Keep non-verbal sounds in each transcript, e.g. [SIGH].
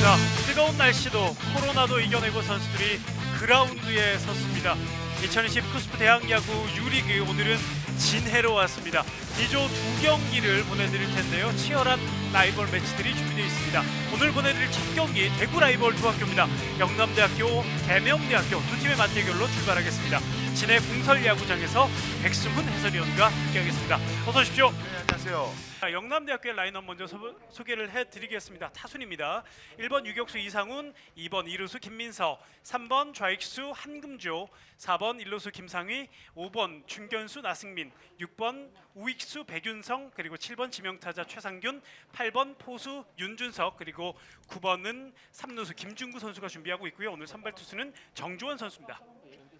박재범입니다. 뜨거운 날씨도 코로나도 이겨내고 선수들이 그라운드에 섰습니다. 2020 쿠스프 대학야구 유리그 오늘은 진해로 왔습니다. 2조 두 경기를 보내드릴 텐데요. 치열한 라이벌 매치들이 준비되어 있습니다. 오늘 보내드릴 첫 경기 대구 라이벌 두 학교입니다. 영남대학교, 계명대학교 두 팀의 맞대결로 출발하겠습니다. 진해 공설야구장에서 백승훈 해설위원과 함께하겠습니다. 어서 오십시오. 네, 안녕하세요. 자, 영남대학교의 라인업 먼저 소, 소개를 해드리겠습니다. 타순입니다. 1번 유격수 이상훈, 2번 이루수 김민서, 3번 좌익수 한금조, 4번 일루수 김상휘, 5번 중견수 나승민, 6번 우익수 백윤성, 그리고 7번 지명타자 최상균, 8번 포수 윤준석, 그리고 9번은 3루수 김준구 선수가 준비하고 있고요. 오늘 선발 투수는 정주원 선수입니다.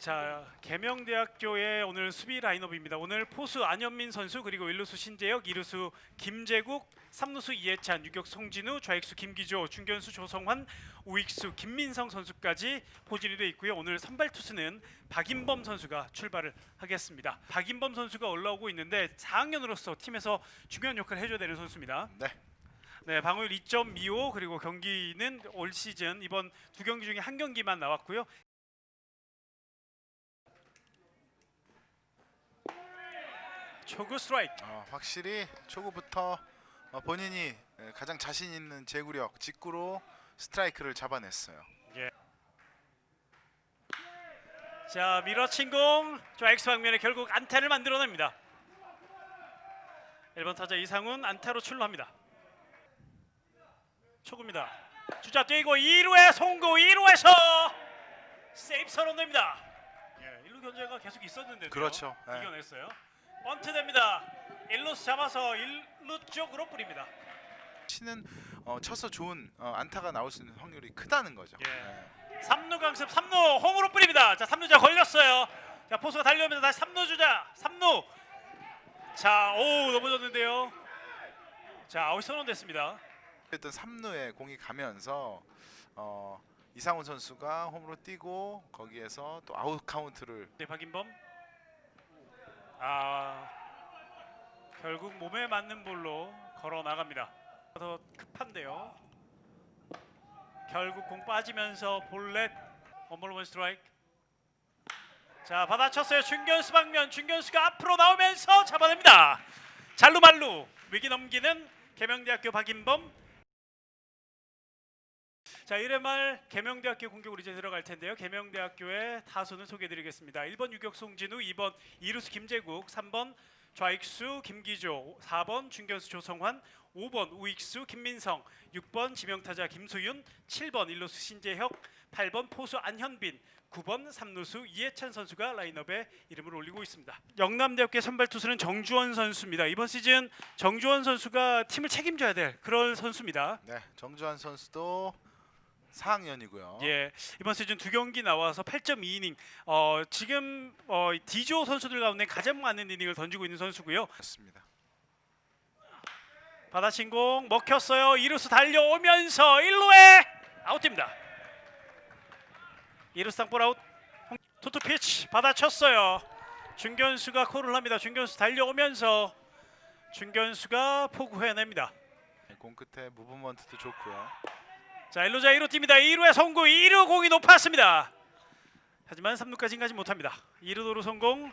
자, 계명대학교의 오늘 수비 라인업입니다. 오늘 포수 안현민 선수 그리고 일루수 신재혁, 이루수 김재국, 삼루수 이해찬, 유격 송진우, 좌익수 김기조, 중견수 조성환, 우익수 김민성 선수까지 포진이 되어 있고요. 오늘 선발 투수는 박인범 선수가 출발을 하겠습니다. 박인범 선수가 올라오고 있는데 4학년으로서 팀에서 중요한 역할을 해줘야 되는 선수입니다. 네. 네, 방어율 2.25 그리고 경기는 올 시즌 이번 두 경기 중에 한 경기만 나왔고요. 초구 스트라이크. 어, 확실히 초구부터 어, 본인이 에, 가장 자신 있는 제구력, 직구로 스트라이크를 잡아냈어요. 자 밀어친 공 좌익수 방면에 결국 안타를 만들어냅니다. 1번 타자 이상훈 안타로 출루합니다. 초구입니다. 주자 뛰고 2루에 송구 2루에서 세이프 선언됩니다. 예, 1루 견제가 계속 있었는데 그렇죠. 예. 이겨냈어요. 번트 됩니다. 1루수 잡아서 1루 쪽으로 뿌립니다. 치는 어, 쳐서 좋은 어, 안타가 나올 수 있는 확률이 크다는 거죠. 예. 네. 3루 강습 3루 홈으로 뿌립니다. 자 3루자 걸렸어요. 자 포수가 달려오면서 다시 3루 주자 3루 자오 넘어졌는데요. 자 아웃 선언됐습니다. 일단 3루에 공이 가면서 어, 이상훈 선수가 홈으로 뛰고 거기에서 또 아웃 카운트를 네 박인범 아 결국 몸에 맞는 볼로 걸어 나갑니다. 더 급한데요. 결국 공 빠지면서 볼넷 원볼 원 스트라이크. 자 받아쳤어요. 중견수 방면 중견수가 앞으로 나오면서 잡아냅니다. 잘루말루 위기 넘기는 계명대학교 박인범. 자 1회 말 계명대학교 공격으로 이제 들어갈 텐데요. 계명대학교의 타선을 소개해드리겠습니다. 1번 유격수 홍진우, 2번 이루수 김재국, 3번 좌익수 김기조, 4번 중견수 조성환, 5번 우익수 김민성, 6번 지명타자 김소윤, 7번 일루수 신재혁, 8번 포수 안현빈, 9번 삼루수 이해찬 선수가 라인업에 이름을 올리고 있습니다. 영남대학교 선발 투수는 정주원 선수입니다. 이번 시즌 정주원 선수가 팀을 책임져야 될 그런 선수입니다. 네, 정주환 선수도 4학년이고요. 예, 이번 시즌 두 경기 나와서 8.2이닝. 어, 지금 어, D조 선수들 가운데 가장 많은 이닝을 던지고 있는 선수고요. 그렇습니다. 받아친 공 먹혔어요. 이루스 달려오면서 1루에 아웃입니다. 이루스 땅볼 아웃. 홍- 투투 피치 받아쳤어요. 중견수가 콜을 합니다. 중견수 달려오면서 중견수가 포구 해냅니다. 네, 공 끝에 무브먼트도 좋고요. 자 1루자 1루 뜁니다. 2루에 성공 2루 공이 높았습니다. 하지만 3루까지는 가지 못합니다. 2루 도루 성공.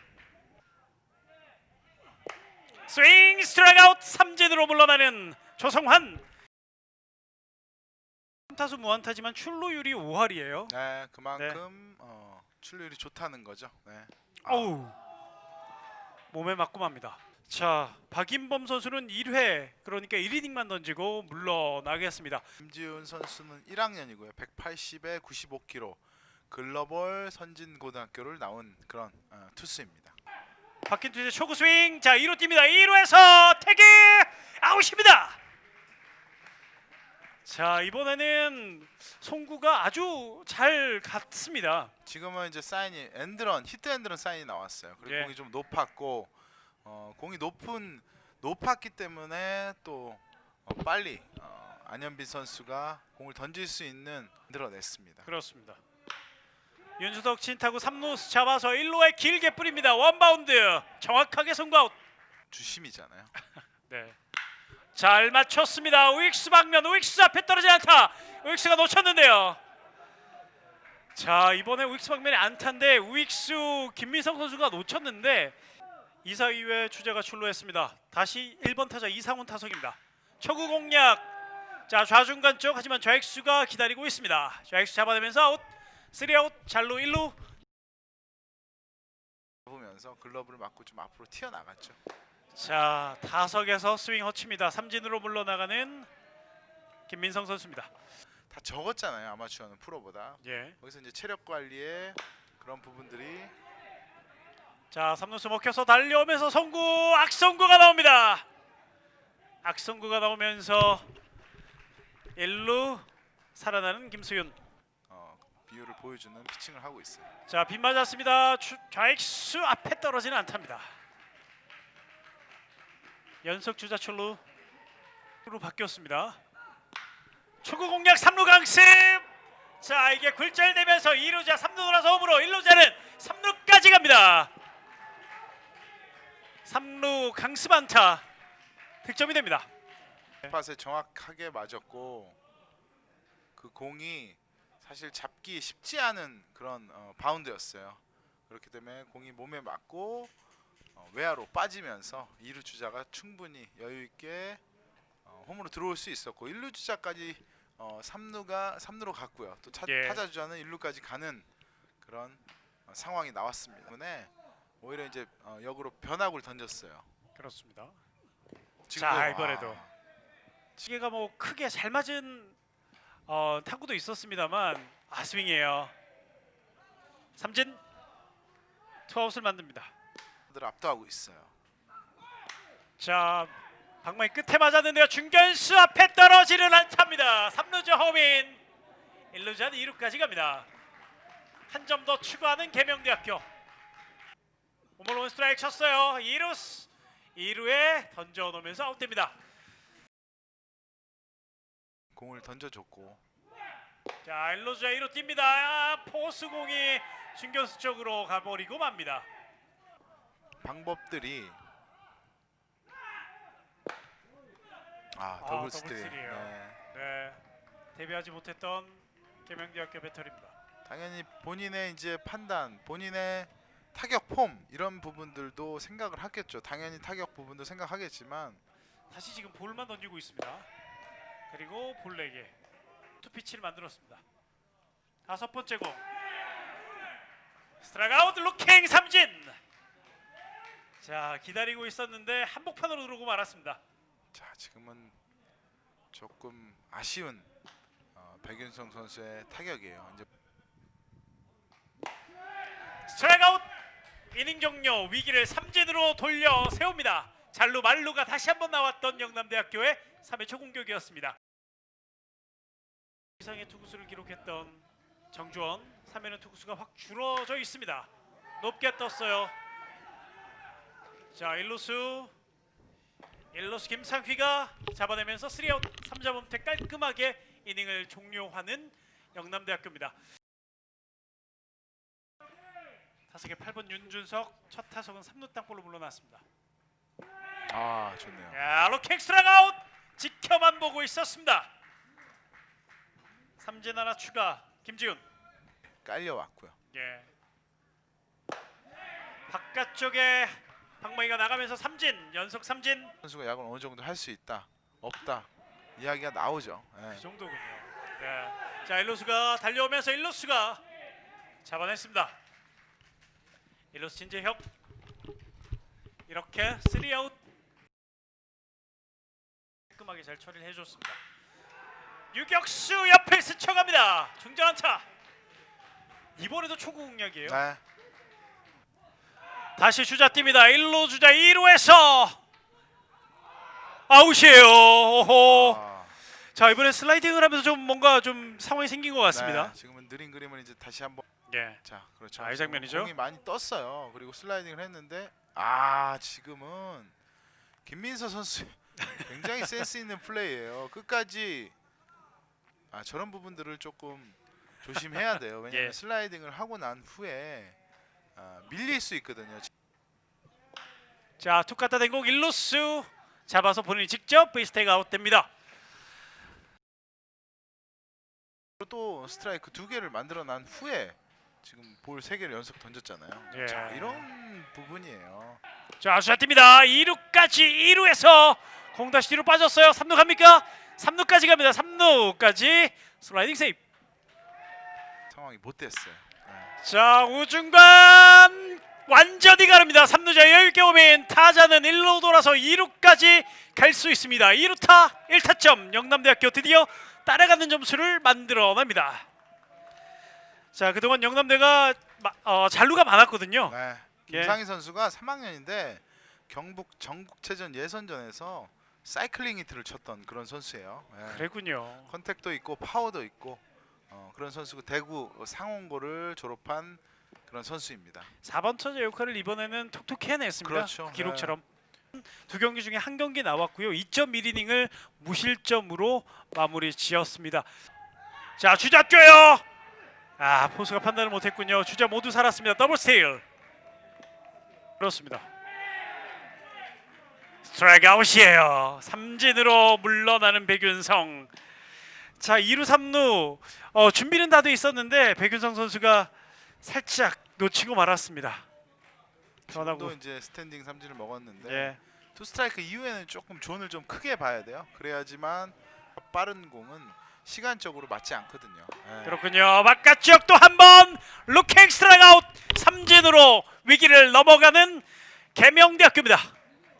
스윙 스트라이크 아웃 삼진으로 물러나는 조성환. 타수 무안타지만 출루율이 5할이에요. 네, 그만큼 어, 출루율이 좋다는 거죠. 네. 어우. 몸에 맞고 맙니다 자 박인범 선수는 1회 그러니까 1이닝만 던지고 물러나겠습니다 김지훈 선수는 1학년이고요. 180에 95kg. 글로벌 선진 고등학교를 나온 그런 어, 투수입니다. 박힌 투수의 초구 스윙 자 2루 뜁니다 2루에서 태기 아웃입니다 자 이번에는 송구가 아주 잘 갔습니다 지금은 이제 사인이 엔드런 히트 엔드런 사인이 나왔어요. 그리고 예. 공이 좀 높았고 어, 공이 높은 높았기 때문에 또 어, 빨리 어, 안현빈 선수가 공을 던질 수 있는 만들어냈습니다. 그렇습니다 윤수덕 진타구 3루 잡아서 1루에 길게 뿌립니다 원바운드 정확하게 송구 아웃 주심이잖아요. [LAUGHS] 네. 잘 맞췄습니다. 우익수 방면 우익수 앞에 떨어지지 않다. 우익수가 놓쳤는데요. 자 이번에 우익수 방면에 안타인데 우익수 김민성 선수가 놓쳤는데 2사 이후에 주자가 출루했습니다. 다시 1번 타자 이상훈 타석입니다. 초구 공략. 자 좌중간 쪽 하지만 좌익수가 기다리고 있습니다. 좌익수 잡아내면서 아웃. 3아웃 잘루 1루. 보면서 글러브를 맞고 좀 앞으로 튀어나갔죠. 자 타석에서 스윙 허치입니다. 삼진으로 물러나가는 김민성 선수입니다. 다 적었잖아요 아마추어는 프로보다. 예. 거기서 이제 체력 관리에 그런 부분들이 자 3루수 먹혀서 달려오면서 송구 악송구가 나옵니다. 악송구가 나오면서 1루 살아나는 김수윤. 어, 비율을 보여주는 피칭을 하고 있어요. 자, 빗 맞았습니다. 추- 좌익수 앞에 떨어지는 안타입니다. 연속 주자 출루 로 바뀌었습니다. 초구 공략 3루 강습. 자, 이게 굴절되면서 2루자 3루 돌아서 홈으로 1루자는 3루까지 갑니다. 3루 강습 안타 득점이 됩니다. 팟에 정확하게 맞았고 그 공이 사실 잡기 쉽지 않은 그런 어, 바운드였어요. 그렇기 때문에 공이 몸에 맞고 어, 외야로 빠지면서 2루 주자가 충분히 여유 있게 어, 홈으로 들어올 수 있었고 1루 주자까지 어, 3루가 3루로 갔고요. 또 차, 예. 타자 주자는 1루까지 가는 그런 어, 상황이 나왔습니다. 때문에 오히려 이제 어, 역으로 변화구를 던졌어요. 그렇습니다. 지금도, 자, 이번에도. 아, 시계가 뭐 크게 잘 맞은 어, 타구도 있었습니다만 아스윙이에요. 삼진 투아웃을 만듭니다. 들 압도하고 있어요. 자 방망이 끝에 맞았는데요. 중견수 앞에 떨어지는 안타입니다. 3루자 허민 1루자는 2루까지 갑니다. 한 점 더 추가하는 계명대학교 오멀 원 스트라이크 쳤어요. 2루 2루에 던져놓으면서 아웃됩니다. 공을 던져줬고 자 1루자 2루 뜁니다. 아, 포수공이 중견수 쪽으로 가버리고 맙니다. 방법들이 아 아, 더블 스틸 스틸이에요. 네. 네 데뷔하지 못했던 계명대학교 배터리입니다. 당연히 본인의 이제 판단 본인의 타격 폼 이런 부분들도 생각을 하겠죠 당연히 타격 부분도 생각하겠지만 다시 지금 볼만 던지고 있습니다. 그리고 볼에게 투피치를 만들었습니다. 다섯 번째 공 스트라이크 아웃 루킹 삼진 자 기다리고 있었는데 한복판으로 들어오고 말았습니다. 자 지금은 조금 아쉬운 어, 백윤성 선수의 타격이에요 이제 스트라이크 아웃 이닝 종료 위기를 삼진으로 돌려 세웁니다. 잘루 말루가 다시 한번 나왔던 영남대학교의 3회 초 공격이었습니다. 이상의 투구수를 기록했던 정주원 3회는 투구수가 확 줄어져 있습니다. 높게 떴어요. 자 1루수 1루수 김상휘가 잡아내면서 3아웃 3자 범퇴 깔끔하게 이닝을 종료하는 영남대학교입니다. 타석의 8번 윤준석 첫 타석은 3루 땅볼로 물러났습니다. 아 좋네요 야, 로킹 스트라이크 아웃 지켜만 보고 있었습니다. 삼진 하나 추가 김지훈. 깔려왔고요 예. 바깥쪽에 방망이가 나가면서 삼진 연속 삼진 선수가 야구를 어느 정도 할 수 있다 없다 이야기가 나오죠 예. 그 정도군요. 네. 자 일루수가 달려오면서 일루수가 잡아냈습니다. 일루수 진재혁 이렇게 3아웃 깔끔하게 잘 처리를 해줬습니다. 유격수 옆에 스쳐갑니다. 중전 안타. 이번에도 초구 공략이에요. 네. 다시 주자 뜁니다. 1루 주자 2루에서 아웃이에요. 오호. 아, 자 이번에 슬라이딩을 하면서 좀 뭔가 좀 상황이 생긴 것 같습니다. 네, 지금은 느린 그림을 이제 다시 한번 예. 자 그렇죠. 아, 이 장면이죠? 공이 많이 떴어요. 그리고 슬라이딩을 했는데 아 지금은 김민서 선수 [LAUGHS] 굉장히 센스 있는 플레이예요. 끝까지 아 저런 부분들을 조금 조심해야 돼요. 왜냐하면 [LAUGHS] 예. 슬라이딩을 하고 난 후에 아, 밀릴 수 있거든요. 자, 툭 갖다 댄공 일루수 잡아서 본인이 직접 베이스테이크 아웃됩니다. 또 스트라이크 두 개를 만들어 난 후에 지금 볼 세 개를 연속 던졌잖아요. 예. 자 이런 부분이에요. 자, 주자 뜁니다. 2루까지 2루에서 공 다시 뒤로 빠졌어요. 3루 갑니까? 3루까지 갑니다. 3루까지 슬라이딩 세이브. 상황이 못 됐어요. 네. 자, 우중간 완전히 가릅니다. 3루자 여유있게 오면 타자는 1루 돌아서 2루까지 갈 수 있습니다. 2루타 1타점 영남대학교 드디어 따라가는 점수를 만들어냅니다. 자, 그동안 영남대가 마- 어, 잔루가 많았거든요. 네. 예. 김상희 선수가 3학년인데 경북 전국체전 예선전에서 사이클링 히트를 쳤던 그런 선수예요. 예. 그랬군요. 컨택도 있고 파워도 있고 어, 그런 선수고 대구 상원고를 졸업한 그런 선수입니다. 4번 타자 역할을 이번에는 톡톡히 해냈습니다. 그렇죠. 기록처럼 두 경기 중에 한 경기 나왔고요. 2.1이닝을 무실점으로 마무리 지었습니다. 자 주자 뛰어요. 아 포수가 판단을 못했군요. 주자 모두 살았습니다. 더블 스테일. 그렇습니다. 스트라이크 아웃이에요. 삼진으로 물러나는 백윤성. 자 2루 3루 어, 준비는 다 돼 있었는데 백윤성 선수가 살짝 놓치고 말았습니다. 전하고 이제 스탠딩 삼진을 먹었는데 예. 투 스트라이크 이후에는 조금 존을 좀 크게 봐야 돼요. 그래야지만 빠른 공은 시간적으로 맞지 않거든요. 예. 그렇군요. 바깥 지역 또한 번 루킹 스트라이크 아웃 삼진으로 위기를 넘어가는 계명대학교입니다.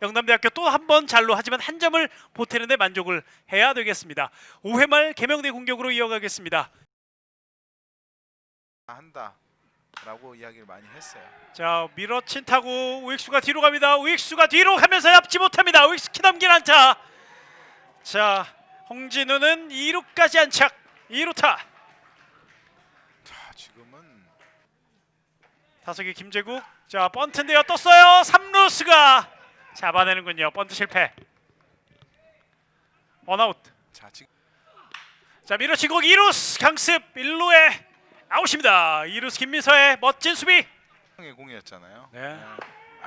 영남대학교 또 한 번 잘로 하지만 한 점을 보태는데 만족을 해야 되겠습니다. 5회 말 계명대 공격으로 이어가겠습니다. 한다라고 이야기를 많이 했어요. 자 밀어친 타구 우익수가 뒤로 갑니다. 우익수가 뒤로 가면서 잡지 못합니다. 우익수 키 넘긴 안타. 자 홍진우는 2루까지 안착. 2루타. 자 지금은 타석의 김재국 자 번트인데요 떴어요 3루스가 잡아내는군요 번트 실패 원아웃 자 지금 자 밀어치고 2루스 강습 1루에 아웃입니다 2루스 김민서의 멋진 수비 의 공이었잖아요. 네. 예.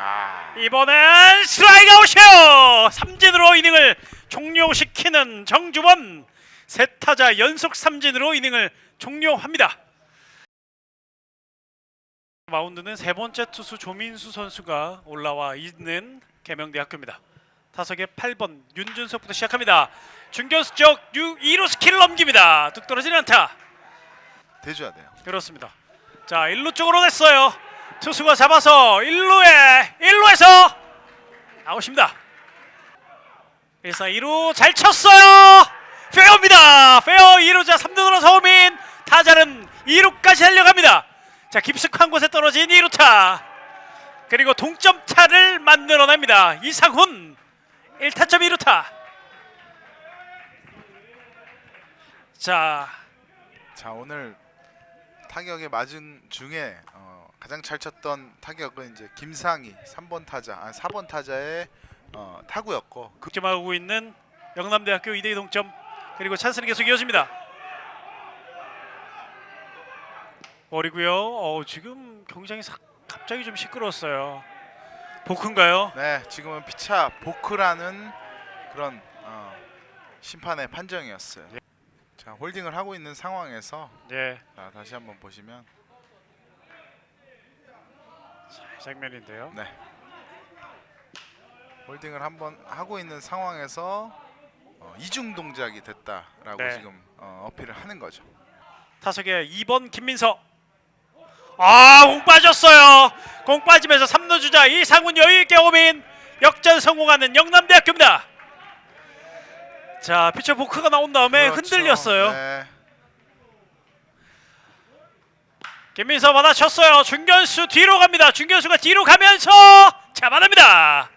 아. 이번엔 스트라이크 아웃이에요 삼진으로 이닝을 종료시키는 정주원 세 타자 연속 삼진으로 이닝을 종료합니다. 마운드는 세 번째 투수 조민수 선수가 올라와 있는 계명대학교입니다. 타석의 8번 윤준석부터 시작합니다. 중견수 쪽 2루 스킬을 넘깁니다. 뚝 떨어지는 안타. 대줘야 돼요. 그렇습니다. 자, 1루 쪽으로 냈어요. 투수가 잡아서 1루에 1루에서 아웃입니다. 1사 2루 잘 쳤어요. 페어입니다. 페어 2루자 3루 들어서 오민 타자는 2루까지 달려갑니다. 자, 깊숙한 곳에 떨어진 2루타. 그리고 동점타를 만들어냅니다. 이상훈 1타점 2루타. 자, 자 오늘 타격에 맞은 중에 어, 가장 잘 쳤던 타격은 이제 김상희 3번 타자, 아 4번 타자의 어, 타구였고 그 득점하고 있는 영남대학교 2대2 동점 그리고 찬스는 계속 이어집니다. 버리고요. 어, 지금 경기장이 사- 갑자기 좀 시끄러웠어요. 보크인가요? 네 지금은 피차 보크라는 그런 어, 심판의 판정이었어요. 자 홀딩을 하고 있는 상황에서 네, 자, 다시 한번 보시면 자, 이 장면인데요. 네 홀딩을 한번 하고 있는 상황에서 어, 이중 동작이 됐다라고 네. 지금 어, 어필을 하는 거죠. 타석에 2번 김민서. 아, 공 빠졌어요. 공 빠지면서 3루 주자 이상훈 여유 있게 오민 역전 성공하는 영남대학교입니다. 자, 피처 보크가 나온 다음에 그렇죠. 흔들렸어요. 네. 김민서 받아쳤어요. 중견수 뒤로 갑니다. 중견수가 뒤로 가면서 잡아냅니다.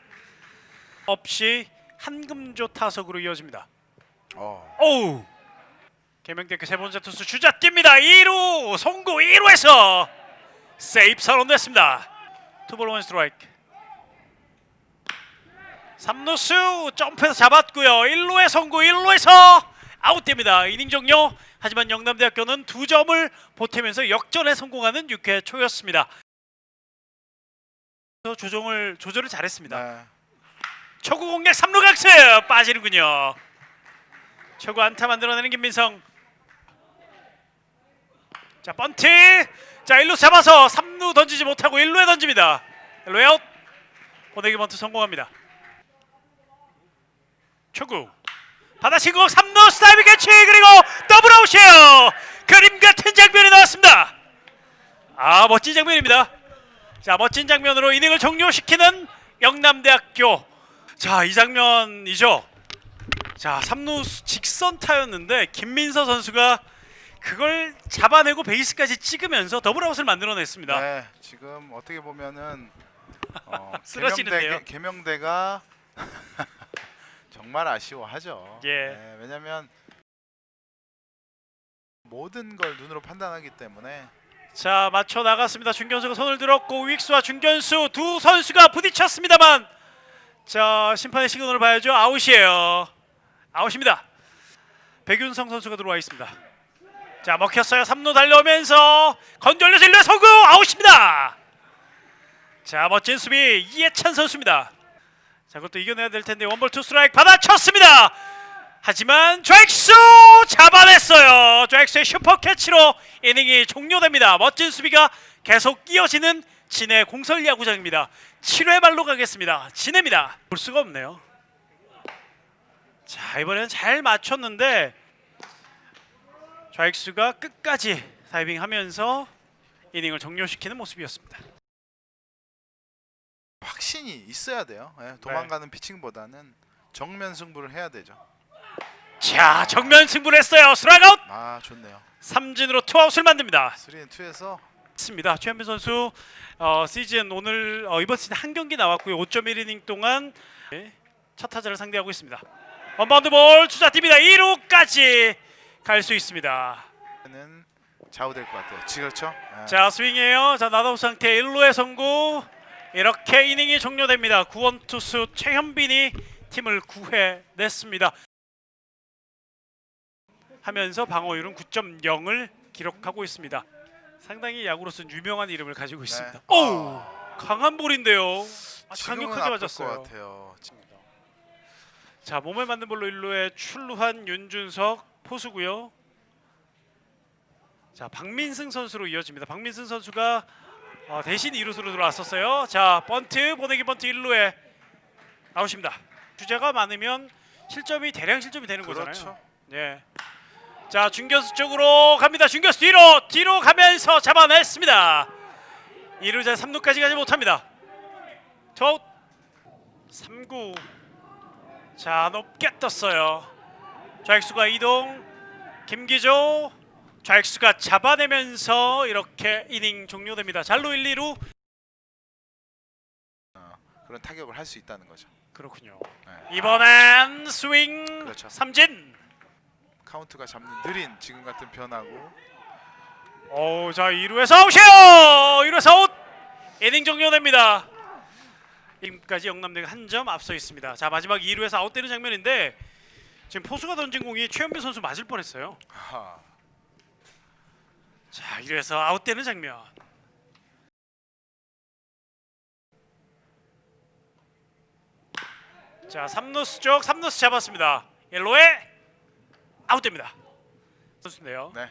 없이 한금조 타석으로 이어집니다. 어, 오우. 개명대학교 세 번째 투수 주자 뜁니다. 2루 송구 2루에서 세이프 선언됐습니다. 투볼 원 스트라이크. 3루수 점프해서 잡았고요. 1루에 송구 1루에서 아웃됩니다. 이닝 종료. 하지만 영남대학교는 두 점을 보태면서 역전에 성공하는 6회 초였습니다. 조정을 조절을 잘했습니다. 네. 초구 공략 3루 각스 빠지는군요. 초구 안타 만들어내는 김민성. 자 번트. 자 1루 잡아서 3루 던지지 못하고 1루에 던집니다. 1루에 아웃. 보내기 번트 성공합니다. 초구. 받아치고 3루 스타이브 캐치 그리고 더블 아웃이에요. 그림 같은 장면이 나왔습니다. 아 멋진 장면입니다. 자 멋진 장면으로 이닝을 종료시키는 영남대학교. 자 이 장면이죠. 자 3루 직선 타였는데 김민서 선수가 그걸 잡아내고 베이스까지 찍으면서 더블아웃을 만들어냈습니다. 네, 지금 어떻게 보면은 어, [LAUGHS] 쓰러지는데요. 개명대, 개명대가 정말 아쉬워하죠. 예. 네, 왜냐하면 모든 걸 눈으로 판단하기 때문에 자 맞춰 나갔습니다. 중견수가 손을 들었고 우익수와 중견수 두 선수가 부딪혔습니다만 자 심판의 시그널을 봐야죠. 아웃이에요. 아웃입니다. 백윤성 선수가 들어와 있습니다. 자 먹혔어요. 3루 달려오면서 건절려서 1루에 성공 아웃입니다. 자 멋진 수비 이해찬 선수입니다. 자 그것도 이겨내야 될 텐데 원볼 투 스트라이크 받아쳤습니다. 하지만 좌익수 잡아냈어요. 좌익수의 슈퍼 캐치로 이닝이 종료됩니다. 멋진 수비가 계속 이어지는 진해 공설 야구장입니다. 7회 말로 가겠습니다. 진해입니다. 볼 수가 없네요. 자 이번에는 잘 맞췄는데 좌익수가 끝까지 다이빙하면서 이닝을 종료시키는 모습이었습니다. 확신이 있어야 돼요. 예, 도망가는 피칭보다는 정면 승부를 해야 되죠. 자 정면 승부를 했어요. 스트라이크아웃 아 좋네요. 삼진으로 투아웃을 만듭니다. 3앤2에서 있습니다. 최현빈 선수 어, 시즌 오늘 어, 이번 시즌 한 경기 나왔고요. 5.1이닝 동안 네, 첫 타자를 상대하고 있습니다. 원바운드 볼 주자팀이다. 2루까지 갈 수 있습니다. 는 좌우될 것 같아요. 지 그렇죠? 예. 자 스윙이에요. 자 나다우 상태 1루의 성구 이렇게 이닝이 종료됩니다. 구원 투수 최현빈이 팀을 구해냈습니다. 하면서 방어율은 9.0을 기록하고 있습니다. 상당히 야구로서는 유명한 이름을 가지고 있습니다. 네. 오 강한 볼인데요. 강력하게 맞았어요. 자 몸에 맞는 볼로 1루에 출루한 윤준석 포수고요. 자 박민승 선수로 이어집니다. 박민승 선수가 어, 대신 2루수로 들어왔었어요. 자 번트 보내기 번트 1루에 아웃입니다. 주자가 많으면 실점이 대량 실점이 되는 거잖아요. 그렇죠. 예. 자 중견수 쪽으로 갑니다. 중견수 뒤로 뒤로 가면서 잡아냈습니다. 2루자 3루까지 가지 못합니다. 저 3구 자 높게 떴어요. 좌익수가 이동 김기조 좌익수가 잡아내면서 이렇게 이닝 종료됩니다. 잘로 1, 2루 어, 그런 타격을 할 수 있다는 거죠. 그렇군요. 네. 이번엔 스윙 그렇죠. 삼진. 카운트가 잡는 느린 지금 같은 변화고 오, 자 2루에서 아웃이에요. 2루에서 아웃. 이닝 종료됩니다. 지금까지 영남대가 한 점 앞서 있습니다. 자 마지막 2루에서 아웃되는 장면인데 지금 포수가 던진 공이 최현빈 선수 맞을 뻔했어요. 아하. 자 1루에서 아웃되는 장면. 자 3루수 쪽 3루수 잡았습니다. 1루에 아웃됩니다. 선수인데요. 네.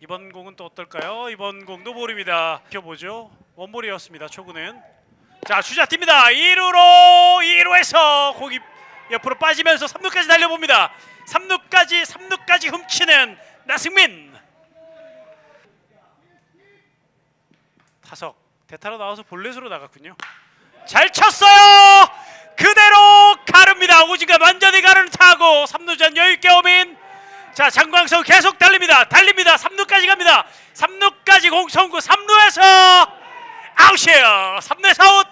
이번 공은 또 어떨까요? 이번 공도 볼입니다. 지켜보죠. 원볼이었습니다. 초구는 자 주자 뜁니다. 2루로 2루에서 공이 옆으로 빠지면서 3루까지 달려봅니다. 3루까지 3루까지 훔치는 나승민 타석 대타로 나와서 볼넷으로 나갔군요. 잘 쳤어요. 그대로 가릅니다. 오지가 완전히 가르는 타고 3루전 여유있게 오민 자 장광석 계속 달립니다. 달립니다. 3루까지 갑니다. 3루까지 공성구 3루에서 아웃이에요. 3루에서 아웃.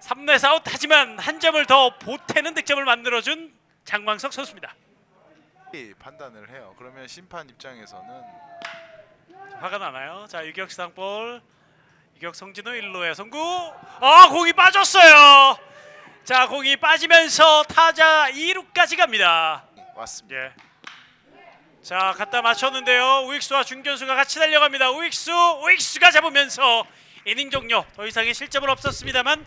3루에서 아웃 하지만 한 점을 더 보태는 득점을 만들어준 장광석 선수입니다. 이 판단을 해요. 그러면 심판 입장에서는 화가 나나요? 자 유격상 볼 유격 성진호 1루에 성구 아 공이 빠졌어요. 자 공이 빠지면서 타자 2루까지 갑니다. 왔습니다. 예. 자 갖다 맞췄는데요. 우익수와 중견수가 같이 달려갑니다. 우익수 우익수가 잡으면서 이닝 종료. 더 이상의 실점은 없었습니다만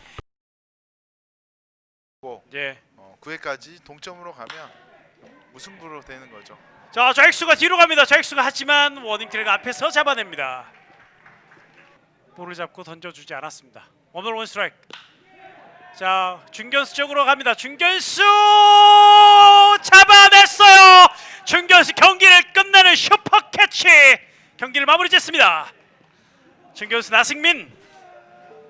예. 어, 9회까지 동점으로 가면 무승부로 되는 거죠. 자, 좌익수가 뒤로 갑니다. 좌익수가 하지만 워닝 트랙 앞에서 잡아냅니다. 볼을 잡고 던져주지 않았습니다. 원볼 원 스트라이크. 자, 중견수 쪽으로 갑니다. 중견수 잡아냈어요. 중견수 경기를 끝내는 슈퍼 캐치. 경기를 마무리 짓습니다. 중견수 나승민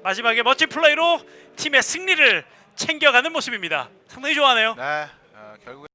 마지막에 멋진 플레이로 팀의 승리를 챙겨가는 모습입니다. 상당히 좋아하네요. 네, 어, 결국.